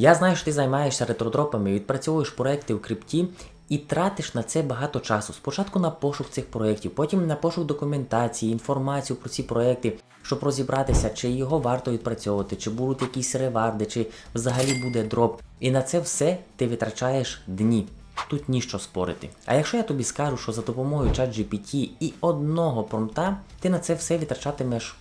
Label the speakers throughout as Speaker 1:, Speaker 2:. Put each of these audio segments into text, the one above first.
Speaker 1: Я знаю, що ти займаєшся ретродропами, відпрацьовуєш проекти в крипті і тратиш на це багато часу. Спочатку на пошук цих проєктів, потім на пошук документації, інформацію про ці проекти, щоб розібратися, чи його варто відпрацьовувати, чи будуть якісь реварди, чи взагалі буде дроп. І на це все ти витрачаєш дні. Тут ніщо спорити. А якщо я тобі скажу, що за допомогою ChatGPT і одного промпта ти на це все витрачатимеш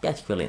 Speaker 1: 5 хвилин.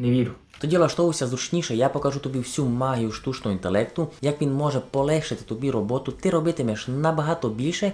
Speaker 2: Не вірю.
Speaker 1: Тоді влаштовуйся зручніше, я покажу тобі всю магію штучного інтелекту, як він може полегшити тобі роботу, ти робитимеш набагато більше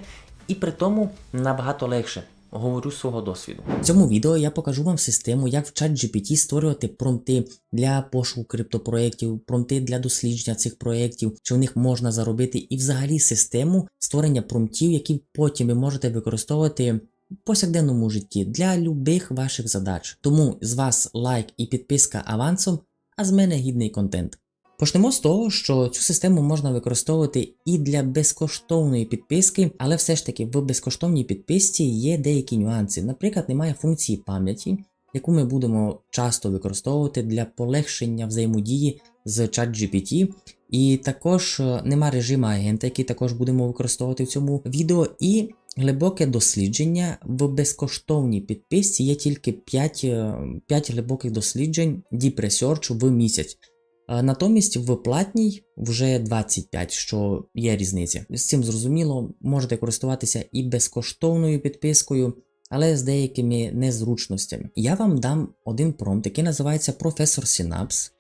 Speaker 1: і при тому набагато легше. Говорю з свого досвіду. В цьому відео я покажу вам систему, як в ChatGPT створювати промпти для пошуку криптопроєктів, промпти для дослідження цих проєктів, чи в них можна заробити, і взагалі систему створення промптів, які потім ви можете використовувати повсякденному житті для любих ваших задач. Тому з вас лайк і підписка авансом, а з мене гідний контент. Почнемо з того, що цю систему можна використовувати і для безкоштовної підписки, але все ж таки в безкоштовній підписці є деякі нюанси. Наприклад, немає функції пам'яті, яку ми будемо часто використовувати для полегшення взаємодії з ChatGPT. І також е, нема режиму агента, який також будемо використовувати в цьому відео. І глибоке дослідження в безкоштовній підписці є тільки 5, е, 5 глибоких досліджень Deep Research в місяць. Натомість в платній вже 25, що є різниця. З цим зрозуміло, можете користуватися і безкоштовною підпискою, але з деякими незручностями. Я вам дам один промпт, який називається Professor Synapse,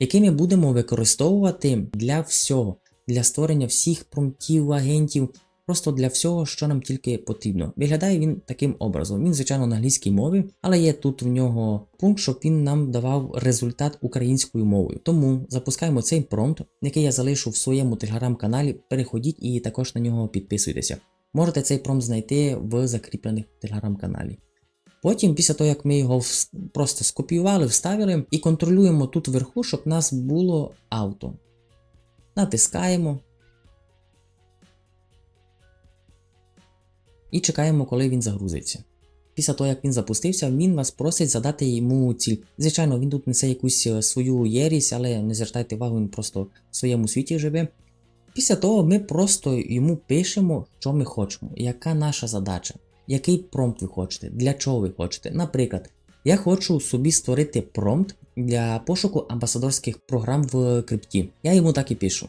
Speaker 1: який ми будемо використовувати для всього, для створення всіх промптів, агентів, просто для всього, що нам тільки потрібно. Виглядає він таким образом. Він, звичайно, на англійській мові, але є тут в нього пункт, щоб він нам давав результат українською мовою. Тому запускаємо цей промпт, який я залишу в своєму телеграм-каналі. Переходіть і також на нього підписуйтеся. Можете цей промпт знайти в закріплених телеграм-каналі. Потім, після того, як ми його просто скопіювали, вставили і контролюємо тут вверху, щоб в нас було авто. Натискаємо. І чекаємо, коли він загрузиться. Після того, як він запустився, він вас просить задати йому ціль. Звичайно, він тут несе якусь е, свою єрість, але не звертайте увагу, він просто в своєму світі живе. Після того ми просто йому пишемо, що ми хочемо, яка наша задача, який промпт ви хочете, для чого ви хочете. Наприклад, я хочу собі створити промпт для пошуку амбасадорських програм в крипті. Я йому так і пишу.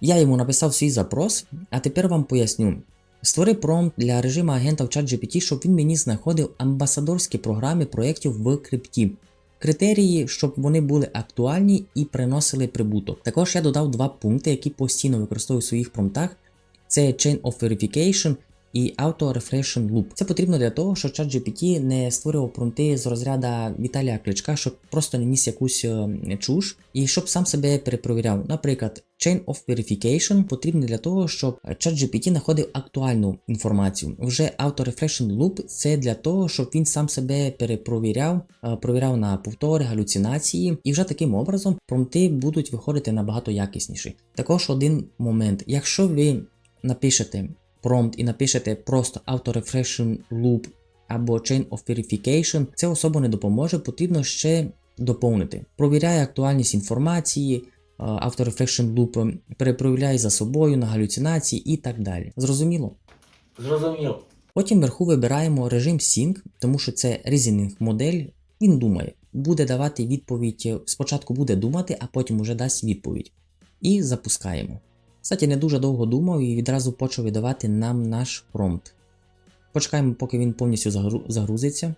Speaker 1: Я йому написав свій запрос, а тепер вам поясню. Створи промпт для режиму агента в ChatGPT, щоб він мені знаходив амбасадорські програми проєктів в крипті. Критерії, щоб вони були актуальні і приносили прибуток. Також я додав два пункти, які постійно використовую в своїх промптах: це Chain of Verification і Auto Reflection Loop. Це потрібно для того, щоб ChatGPT не створював промпти з розряду Віталія Кличка, щоб просто не ніс якусь е, чуш, і щоб сам себе перепровіряв. Наприклад, Chain of Verification потрібен для того, щоб ChatGPT знаходив актуальну інформацію. Вже Auto Reflection Loop це для того, щоб він сам себе перепровіряв, е, провіряв на повтори, галюцинації, і вже таким образом промпти будуть виходити набагато якісніші. Також один момент, якщо ви напишете промпт і напишете просто Auto Reflection Loop або Chain of Verification, це особо не допоможе, потрібно ще доповнити. Провіряє актуальність інформації, е, Auto Reflection Loop перепровіряє за собою на галюцинації і так далі. Зрозуміло?
Speaker 2: Зрозуміло.
Speaker 1: Потім вверху вибираємо режим Sync, тому що це reasoning модель. Він думає, буде давати відповідь. Спочатку буде думати, а потім уже дасть відповідь. І запускаємо. Кстати, не дуже довго думав і відразу почав видавати нам наш промпт. Почекаємо, поки він повністю загру- загрузиться.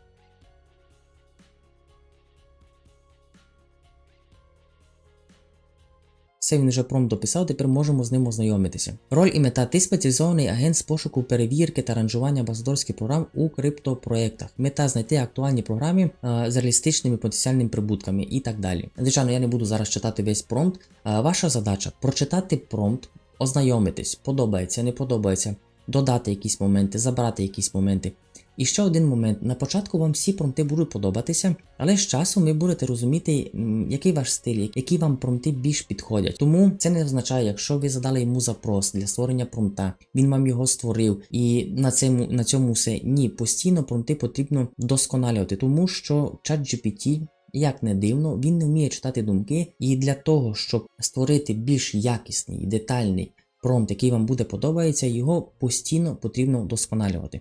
Speaker 1: Все він вже промпт дописав, тепер можемо з ним ознайомитися. Роль і мета ти спеціалізований агент з пошуку перевірки та ранжування амбасадорських програм у криптопроєктах. Мета знайти актуальні програми е, з реалістичними потенціальними прибутками і так далі. Звичайно, я не буду зараз читати весь промпт. Е, ваша задача прочитати промпт, ознайомитись, подобається, не подобається, додати якісь моменти, забрати якісь моменти. І ще один момент: на початку вам всі промпти будуть подобатися, але з часом ви будете розуміти, який ваш стиль, які вам промпти більш підходять. Тому це не означає, якщо ви задали йому запрос для створення промпта, він вам його створив, і на цьому на цьому все ні. Постійно промпти потрібно вдосконалювати, тому що ChatGPT як не дивно, він не вміє читати думки, і для того, щоб створити більш якісний і детальний промпт, який вам буде подобається, його постійно потрібно вдосконалювати.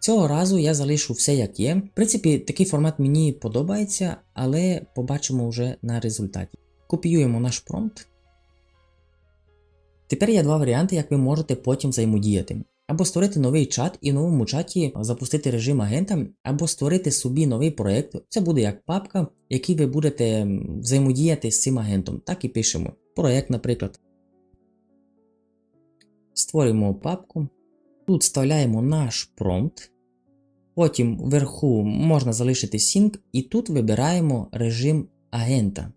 Speaker 1: Цього разу я залишу все як є. В принципі, такий формат мені подобається, але побачимо вже на результаті. Копіюємо наш промпт. Тепер є два варіанти, як ви можете потім взаємодіяти. Або створити новий чат і в новому чаті запустити режим агента, або створити собі новий проєкт. Це буде як папка, в якій ви будете взаємодіяти з цим агентом. Так і пишемо. Проєкт, наприклад. Створюємо папку. Тут вставляємо наш промпт. Потім вверху можна залишити Sync, і тут вибираємо режим агента.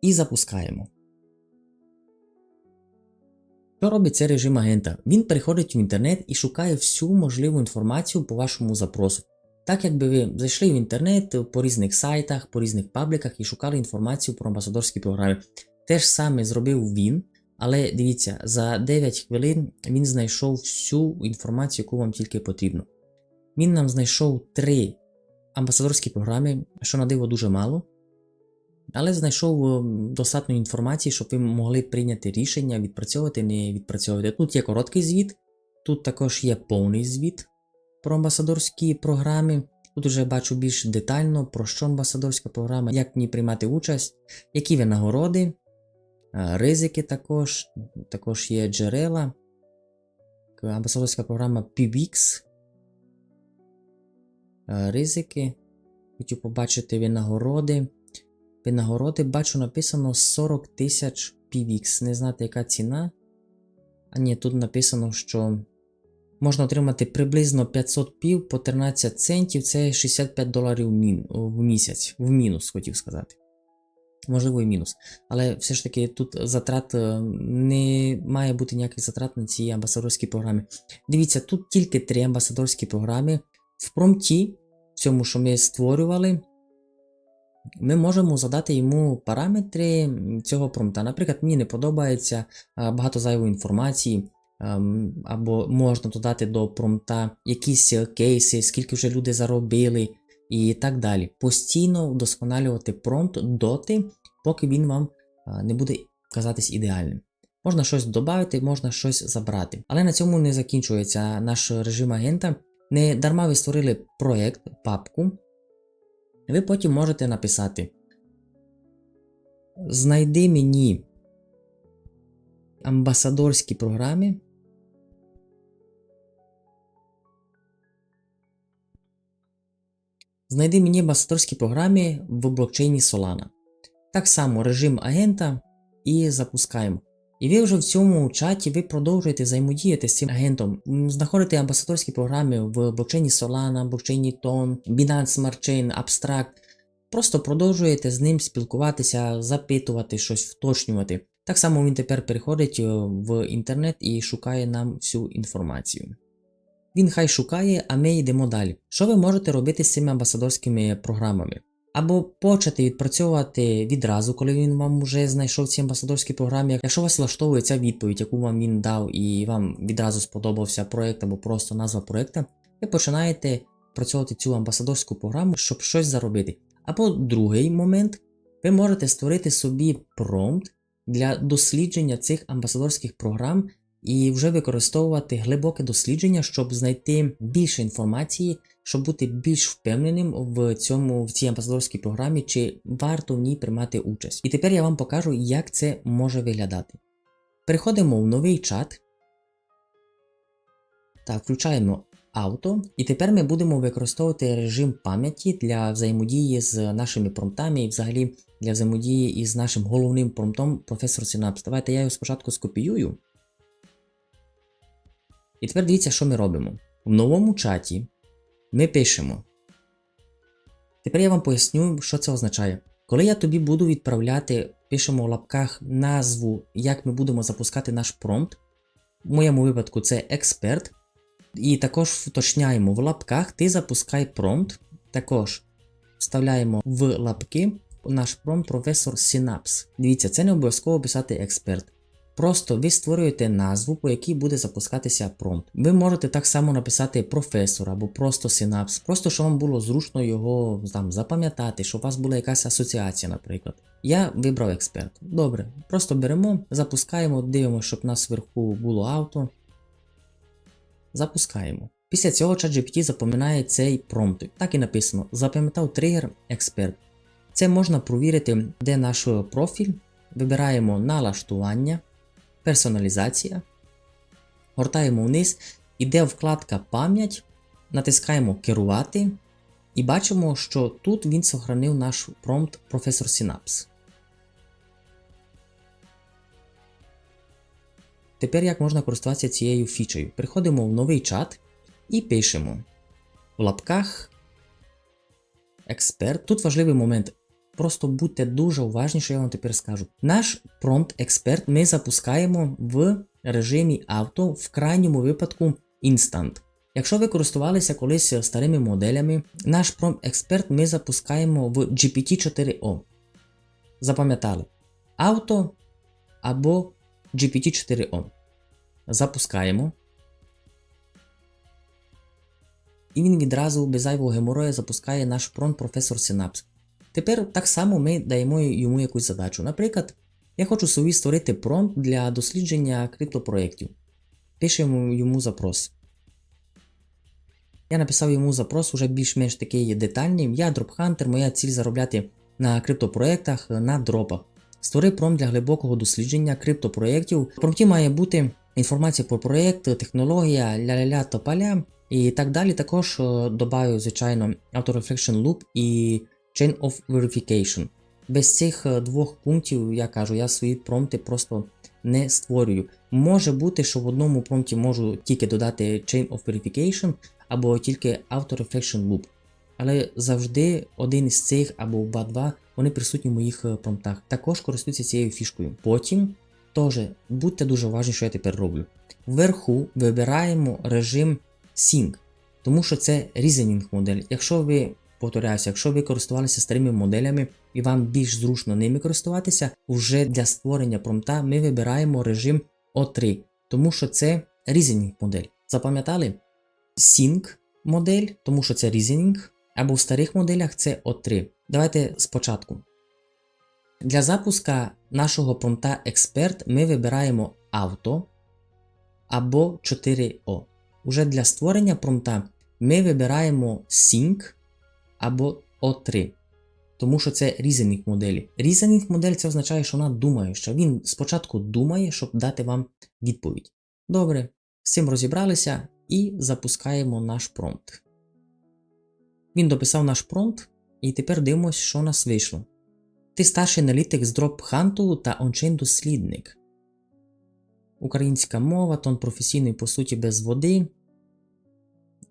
Speaker 1: І запускаємо. Що робить цей режим агента? Він переходить в інтернет і шукає всю можливу інформацію по вашому запросу. Так якби ви зайшли в інтернет по різних сайтах, по різних пабліках і шукали інформацію про амбасадорські програми. Те ж саме зробив він, але дивіться, за 9 хвилин він знайшов всю інформацію, яку вам тільки потрібно. Він нам знайшов три амбасадорські програми, що на диво дуже мало. Але знайшов е, достатньо інформації, щоб ви могли прийняти рішення, відпрацьовувати, не відпрацьовувати. Тут є короткий звіт, тут також є повний звіт про амбасадорські програми. Тут вже бачу більш детально про що амбасадорська програма, як в ній приймати участь, які винагороди, е, ризики також, також є джерела. Амбасадорська програма PBX. Е, Ризики. Хочу побачити винагороди. Винагороди бачу написано 40 тисяч PVX. Не знати, яка ціна. А ні, тут написано, що можна отримати приблизно 500 пів по 13 центів. Це 65 доларів в місяць. В мінус, хотів сказати. Можливо, і мінус. Але все ж таки тут затрат е, не має бути ніяких затрат на цій амбасадорській програмі. Дивіться, тут тільки три амбасадорські програми. В промпті, в цьому, що ми створювали, ми можемо задати йому параметри цього промпта. Наприклад, мені не подобається багато зайвої інформації, ем, або можна додати до промпта якісь е, кейси, скільки вже люди заробили і так далі. Постійно вдосконалювати промпт доти, поки він вам не буде казатись ідеальним. Можна щось додати, можна щось забрати. Але на цьому не закінчується наш режим агента. Не дарма ви створили проєкт, папку. Ви потім можете написати: Знайди мені амбасадорські програми. Знайди мені амбасадорські програми в блокчейні Solana. Так само режим агента і запускаємо. І ви вже в цьому чаті ви продовжуєте взаємодіяти з цим агентом. Знаходите амбасадорські програми в блокчейні Solana, блокчейні Ton, Binance Smart Chain, Abstract. Просто продовжуєте з ним спілкуватися, запитувати щось, вточнювати. Так само він тепер переходить е, в інтернет і шукає нам всю інформацію. Він хай шукає, а ми йдемо далі. Що ви можете робити з цими амбасадорськими програмами? Або почати відпрацьовувати відразу, коли він вам вже знайшов ці амбасадорські програми. Якщо вас влаштовує ця відповідь, яку вам він дав, і вам відразу сподобався проект або просто назва проекта, ви починаєте працювати цю амбасадорську програму, щоб щось заробити. Або другий момент, ви можете створити собі промпт для дослідження цих амбасадорських програм і вже використовувати глибоке дослідження, щоб знайти більше інформації, щоб бути більш впевненим в цьому в цій амбасадорській програмі, чи варто в ній приймати участь. І тепер я вам покажу, як це може виглядати. Переходимо в новий чат. Так, включаємо авто. І тепер ми будемо використовувати режим пам'яті для взаємодії з нашими промптами і взагалі для взаємодії із нашим головним промптом професор Synapse. Давайте я його спочатку скопіюю. І тепер дивіться, що ми робимо. В новому чаті ми пишемо. Тепер я вам поясню, що це означає. Коли я тобі буду відправляти, пишемо в лапках назву, як ми будемо запускати наш промпт. В моєму випадку це експерт. І також вточняємо в лапках ти запускай промпт. Також вставляємо в лапки наш промпт професор Synapse. Дивіться, це не обов'язково писати експерт. Просто ви створюєте назву, по якій буде запускатися промпт. Ви можете так само написати професор або просто синапс, просто щоб вам було зручно його там запам'ятати, щоб у вас була якась асоціація, наприклад. Я вибрав експерт. Добре, просто беремо, запускаємо, дивимося, щоб у нас вверху було авто. Запускаємо. Після цього ChatGPT запам'ятає цей промпт. Так і написано: запам'ятав тригер експерт. Це можна провірити, де наш профіль. Вибираємо налаштування, персоналізація, гортаємо вниз, іде вкладка пам'ять, натискаємо керувати і бачимо, що тут він сохранив наш промпт професор Synapse. Тепер як можна користуватися цією фічею? Приходимо в новий чат і пишемо в лапках експерт. Тут важливий момент. Просто будьте дуже уважні, що я вам тепер скажу. Наш промпт експерт ми запускаємо в режимі авто, в крайньому випадку Instant. Якщо ви користувалися колись старими моделями, наш промпт експерт ми запускаємо в GPT-4O. Запам'ятали? Авто або GPT-4O. Запускаємо. І він відразу без зайвого геморою запускає наш промпт професор Synapse. Тепер так само ми даємо йому якусь задачу. Наприклад, я хочу собі створити промпт для дослідження криптопроєктів. Пишемо йому запрос. Я написав йому запрос уже більш-менш такий детальний. Я дропхантер, моя ціль заробляти на криптопроєктах на дропах. Створи промпт для глибокого дослідження криптопроєктів. В промпті має бути інформація про проєкт, технологія, ля-ля-ля тополя і так далі. Також е, додаю, звичайно, Auto-Reflection Loop і Chain of Verification. Без цих е, двох пунктів, я кажу, я свої промпти просто не створюю. Може бути, що в одному промпті можу тільки додати Chain of Verification або тільки Auto-Reflection Loop. Але завжди один із цих або оба-два вони присутні в моїх е, промптах. Також користуються цією фішкою. Потім теж будьте дуже уважні, що я тепер роблю. Вверху вибираємо режим Sync, тому що це reasoning модель. Якщо ви повторяюся, якщо ви користувалися старими моделями і вам більш зручно ними користуватися, вже для створення промпта ми вибираємо режим O3, тому що це reasoning модель. Запам'ятали? Sync модель, тому що це reasoning, або в старих моделях це O3. Давайте спочатку. Для запуска нашого промпта Expert ми вибираємо Auto або 4O. Уже для створення промпта ми вибираємо Sync або O3. Тому що це reasoning моделі. Reasoning модель це означає, що вона думає, що він спочатку думає, щоб дати вам відповідь. Добре, з цим розібралися і запускаємо наш промпт. Він дописав наш промпт, і тепер дивимося, що у нас вийшло. Ти старший аналітик з дроп-ханту та ончейн дослідник. Українська мова, тон професійний, по суті, без води.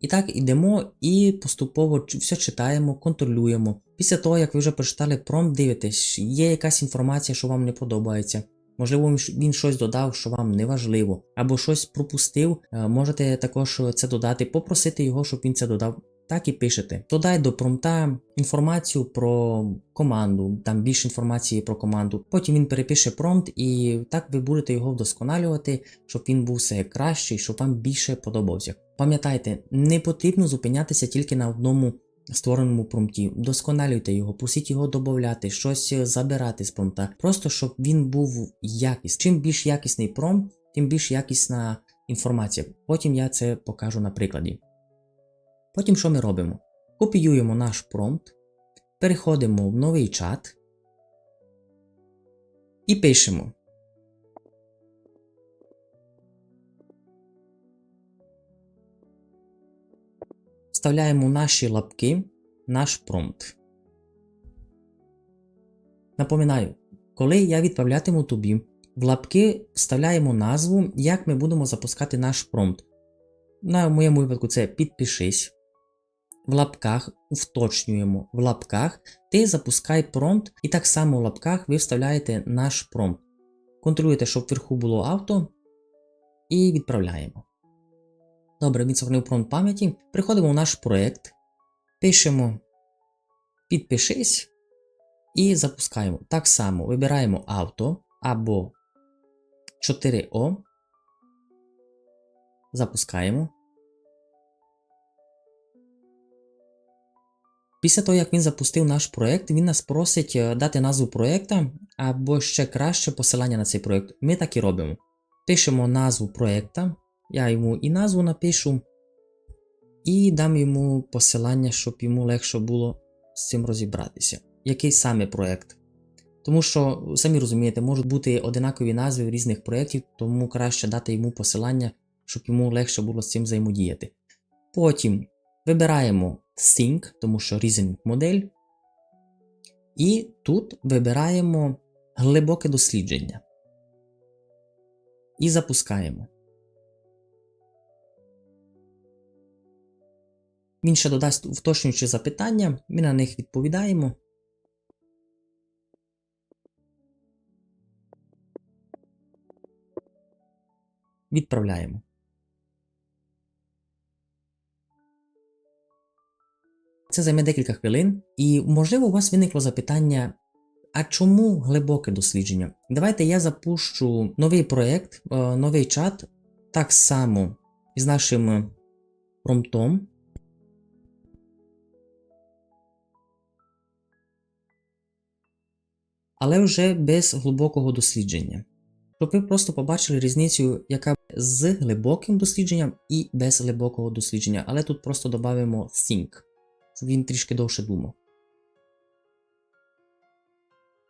Speaker 1: І так ідемо і поступово все читаємо, контролюємо. Після того, як ви вже прочитали промпт, дивитесь, є якась інформація, що вам не подобається. Можливо, він щось додав, що вам не важливо, або щось пропустив. е, Можете також це додати, попросити його, щоб він це додав. Так і пишете. Додай до промпта інформацію про команду, там більше інформації про команду. Потім він перепише промпт, і так ви будете його вдосконалювати, щоб він був все кращий, щоб вам більше подобався. Пам'ятайте, не потрібно зупинятися тільки на одному створеному промпті. Вдосконалюйте його, просіть його додати, щось забирати з промпта. Просто щоб він був якісний. Чим більш якісний промпт, тим більш якісна інформація. Потім я це покажу на прикладі. Потім що ми робимо? Копіюємо наш промпт, переходимо в новий чат і пишемо. Вставляємо наші лапки наш промпт. Напоминаю, коли я відправлятиму тобі, в лапки вставляємо назву, як ми будемо запускати наш промпт. На моєму випадку це підпишись. В лапках уточнюємо в лапках, ти запускай промпт, і так само в лапках ви вставляєте наш промпт. Контролюєте, щоб вверху було авто. І відправляємо. Добре, він сохранив промпт пам'яті. Приходимо в наш проєкт, пишемо підпишись і запускаємо. Так само вибираємо авто або 4O. Запускаємо. Після того, як він запустив наш проєкт, він нас просить е, дати назву проєкта або ще краще посилання на цей проєкт. Ми так і робимо. Пишемо назву проєкта, я йому і назву напишу, і дам йому посилання, щоб йому легше було з цим розібратися. Який саме проєкт? Тому що, самі розумієте, можуть бути одинакові назви різних проєктів, тому краще дати йому посилання, щоб йому легше було з цим взаємодіяти. Потім вибираємо Sync, тому що Reasoning модель. І тут вибираємо глибоке дослідження. І запускаємо. Він ще додасть уточнюючі запитання, ми на них відповідаємо. Відправляємо. Це займе декілька хвилин, і можливо у вас виникло запитання. А чому глибоке дослідження? Давайте я запущу новий проєкт, е, новий чат, так само із нашим е, промптом. Але вже без глибокого дослідження. Щоб ви просто побачили різницю, яка з глибоким дослідженням і без глибокого дослідження. Але тут просто додамо think він трішки довше думав.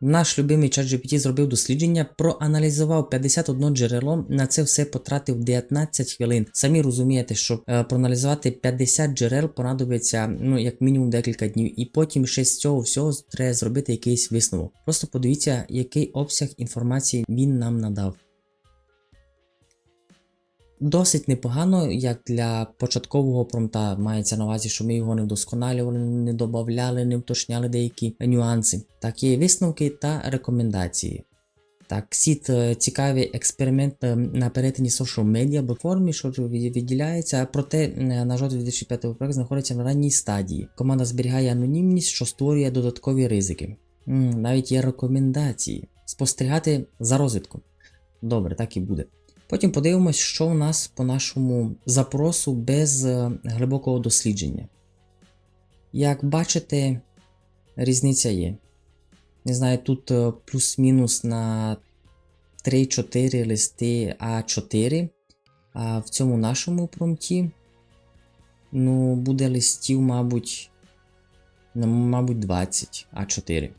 Speaker 1: Наш любимий ChatGPT зробив дослідження, проаналізував 51 джерело, на це все потратив 19 хвилин. Самі розумієте, що е, проаналізувати 50 джерел понадобиться ну, як мінімум декілька днів, і потім ще з цього всього треба зробити якийсь висновок. Просто подивіться, який обсяг інформації він нам надав. Досить непогано, як для початкового промта мається на увазі, що ми його не вдосконалювали, не додавали, не уточняли деякі нюанси. Так є висновки та рекомендації. Так, сіт е, цікавий експеримент е, на перетині social media платформі, що відділяється, проте е, на жоден 2005 проект знаходиться на ранній стадії. Команда зберігає анонімність, що створює додаткові ризики. Навіть є рекомендації спостерігати за розвитком. Добре, так і буде. Потім подивимось, що у нас по нашому запросу без е, глибокого дослідження. Як бачите, різниця є. Не знаю, тут е, плюс-мінус на 3-4 листи А4, а в цьому нашому промті ну, буде листів, мабуть, мабуть, 20 А4.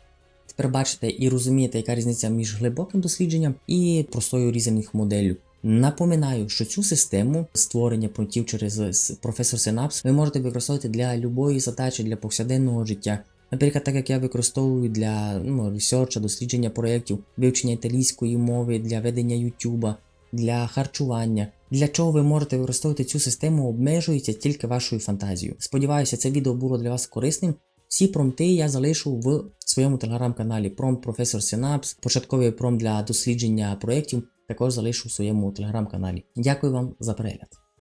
Speaker 1: Тепер бачите і розумієте, яка різниця між глибоким дослідженням і простою різаних моделлю. Напоминаю, що цю систему створення пунктів через професор Synapse ви можете використовувати для любої задачі для повсякденного життя. Наприклад, так як я використовую для ну, ресерча, дослідження проєктів, вивчення італійської мови, для ведення Ютуба, для харчування. Для чого ви можете використовувати цю систему, обмежується тільки вашою фантазією. Сподіваюся, це відео було для вас корисним. Всі промпти я залишу в своєму телеграм-каналі Промпт Професор Synapse, початковий промпт для дослідження проєктів також залишу в своєму телеграм-каналі. Дякую вам за перегляд.